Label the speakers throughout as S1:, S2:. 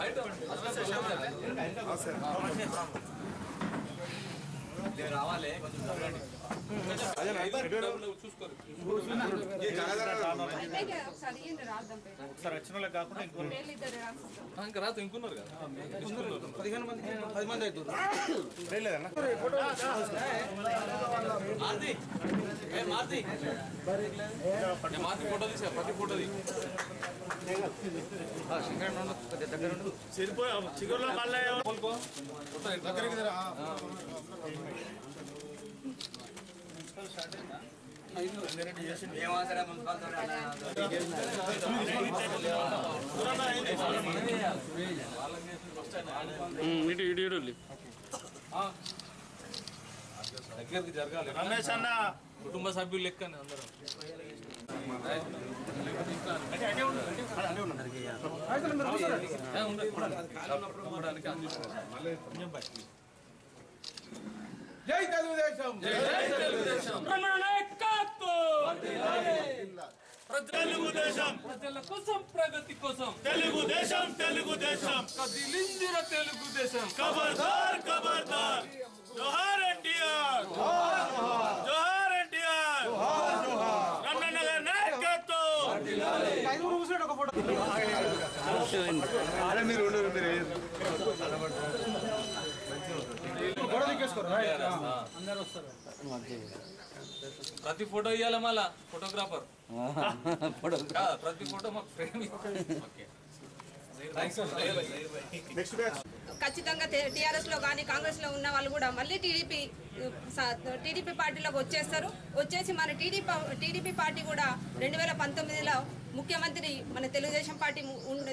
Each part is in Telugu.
S1: అయితే ఒకసారి తిరుపతి రాద్దాం పేరు.
S2: ఒకసారి వచ్చిన వాళ్ళకి కాకుండా ఇంకా
S3: రాదు ఇంకున్నారు కదా
S4: పదిహేను మంది పది మంది అవుతుంది
S2: లేదన్నా
S3: మారుతి. ఏ మారుతి. ఏ మారుతి ఫోటో తీసా ప్రతి ఫోటో తీ
S2: సిరిపో చిగురులో
S3: ఎట్లా
S5: ఇటు ఇటు ఇటు
S3: దగ్గరికి జరగాలి.
S2: రమేష్ అన్న.
S3: కుటుంబ సభ్యులు లెక్కనే అందరం. ఏ, ఉండు. ఇవ్వడానికి అందిస్తాం.
S4: జై తెలుగుదేశం.
S2: తెలుగుదేశం.
S3: ప్రజల కోసం ప్రగతి కోసం
S2: తెలుగుదేశం తెలుగుదేశం.
S3: కదిలిందిర తెలుగుదేశం.
S2: ఖబర్దార్ ఖబర్దార్ జోహార్
S3: ప్రతి ఫోటో ఇవ్వాలి మళ్ళా ఫోటోగ్రాఫర్ ప్రతి ఫోటో మాకు ఫ్రేమ్
S1: ఖచ్చితంగా టీఆర్ఎస్లో కానీ కాంగ్రెస్లో ఉన్న వాళ్ళు కూడా మళ్ళీ టీడీపీ టీడీపీ పార్టీలోకి వచ్చేస్తారు. వచ్చేసి మన టీడీపీ టీడీపీ పార్టీ కూడా రెండు వేల పంతొమ్మిదిలో ముఖ్యమంత్రి మన తెలుగుదేశం పార్టీ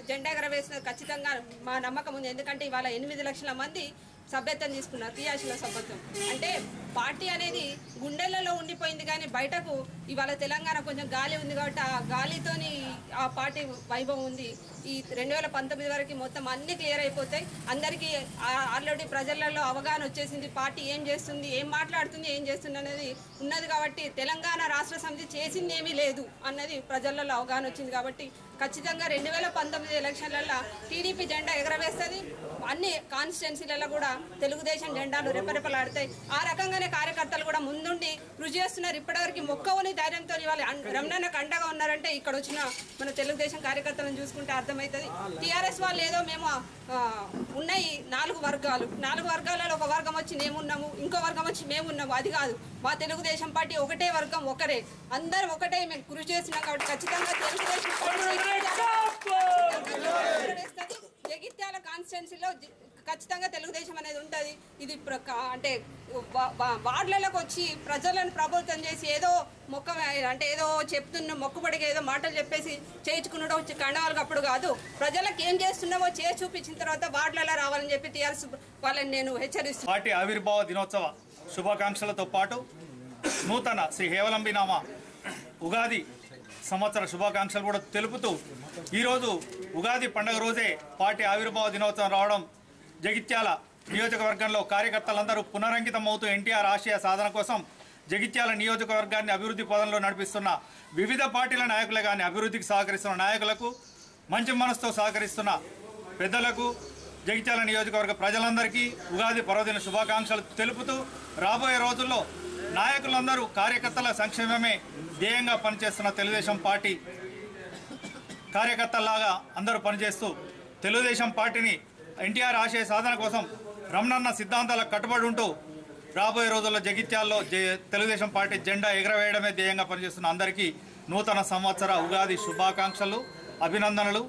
S1: జెండా ఎగరవేసిన ఖచ్చితంగా మా నమ్మకం ఉంది. ఎందుకంటే ఇవాళ ఎనిమిది లక్షల మంది సభ్యత్వం తీసుకున్నారు క్రియాశీల సభ్యత్వం. అంటే పార్టీ అనేది గుండెలలో ఉండిపోయింది కానీ బయటకు ఇవాళ తెలంగాణ కొంచెం గాలి ఉంది కాబట్టి ఆ గాలితోని పార్టీ వైభవం ఉంది. ఈ రెండు వేల పంతొమ్మిది వరకు మొత్తం అన్ని క్లియర్ అయిపోతాయి. అందరికీ ఆల్రెడీ ప్రజలలో అవగాహన వచ్చేసింది. పార్టీ ఏం చేస్తుంది ఏం మాట్లాడుతుంది ఏం చేస్తుంది అనేది ఉన్నది కాబట్టి తెలంగాణ రాష్ట్ర సమితి చేసింది ఏమీ లేదు అన్నది ప్రజలలో అవగాహన వచ్చింది కాబట్టి ఖచ్చితంగా రెండు వేల పంతొమ్మిది ఎలక్షన్లలో టీడీపీ జెండా ఎగరవేస్తుంది. అన్ని కాన్స్టిట్యున్సీలలో కూడా తెలుగుదేశం జెండాలు రెపరెపలాడతాయి. ఆ రకంగానే కార్యకర్తలు కూడా ముందుండి కృషి చేస్తున్నారు. ఇప్పటివరకు మొక్కవని ధైర్యంతో ఇవాళ అన్- అండగా ఉన్నారంటే ఇక్కడ వచ్చిన మన తెలుగుదేశం కార్యకర్తలను చూసుకుంటే అర్థమవుతుంది టీఆర్ఎస్ వాళ్ళు ఏదో మేము ఉన్నాయి నాలుగు వర్గాలు నాలుగు వర్గాలలో ఒక వర్గం వచ్చి మేమున్నాము ఇంకో వర్గం వచ్చి మేమున్నాము అది కాదు మా తెలుగుదేశం పార్టీ ఒకటే వర్గం ఒకరే అందరం ఒకటే మేము కృషి చేస్తున్నాం కాబట్టి ఖచ్చితంగా తెలుగుదేశం జగిత్యాల కాన్స్టిట్యున్సీలో ఖచ్చితంగా తెలుగుదేశం అనేది ఉంటుంది. ఇది ప్ర- అంటే వార్డులలోకి వచ్చి ప్రజలను ప్రభుత్వం చేసి ఏదో మొక్క అంటే ఏదో చెప్తున్న మొక్కుబడికి ఏదో మాటలు చెప్పేసి చేయించుకున్నాడో వచ్చి కండవాళ్ళకి అప్పుడు కాదు. ప్రజలకు ఏం చేస్తున్నామో చేసి చూపించిన తర్వాత వార్డులలో రావాలని చెప్పి టీఆర్ఎస్ వాళ్ళని నేను హెచ్చరిస్తున్నాను
S2: పార్టీ ఆవిర్భావ దినోత్సవ శుభాకాంక్షలతో పాటు నూతన శ్రీ హేవలంబినామ ఉగాది సంవత్సర శుభాకాంక్షలు కూడా తెలుపుతూ ఈరోజు ఉగాది పండుగ రోజే పార్టీ ఆవిర్భావ దినోత్సవం రావడం జగిత్యాల నియోజకవర్గంలో కార్యకర్తలందరూ పునరంకితం అవుతూ ఎన్టీఆర్ ఆశయ సాధన కోసం జగిత్యాల నియోజకవర్గాన్ని అభివృద్ధి పదంలో నడిపిస్తున్న వివిధ పార్టీల నాయకులు కానీ అభివృద్ధికి సహకరిస్తున్న నాయకులకు మంచి మనసుతో సహకరిస్తున్న పెద్దలకు జగిత్యాల నియోజకవర్గ ప్రజలందరికీ ఉగాది పర్వదిన శుభాకాంక్షలు తెలుపుతూ రాబోయే రోజుల్లో నాయకులందరూ కార్యకర్తల సంక్షేమమే ధ్యేయంగా పనిచేస్తున్న తెలుగుదేశం పార్టీ కార్యకర్తల్లాగా అందరూ పనిచేస్తూ తెలుగుదేశం పార్టీని ఎన్టీఆర్ ఆశయ సాధన కోసం రమణన్న సిద్ధాంతాలకు కట్టుబడి ఉంటూ రాబోయే రోజుల్లో జగిత్యాల్లో తెలుగుదేశం పార్టీ జెండా ఎగరవేయడమే ధ్యేయంగా పనిచేస్తున్న అందరికీ నూతన సంవత్సర ఉగాది శుభాకాంక్షలు అభినందనలు.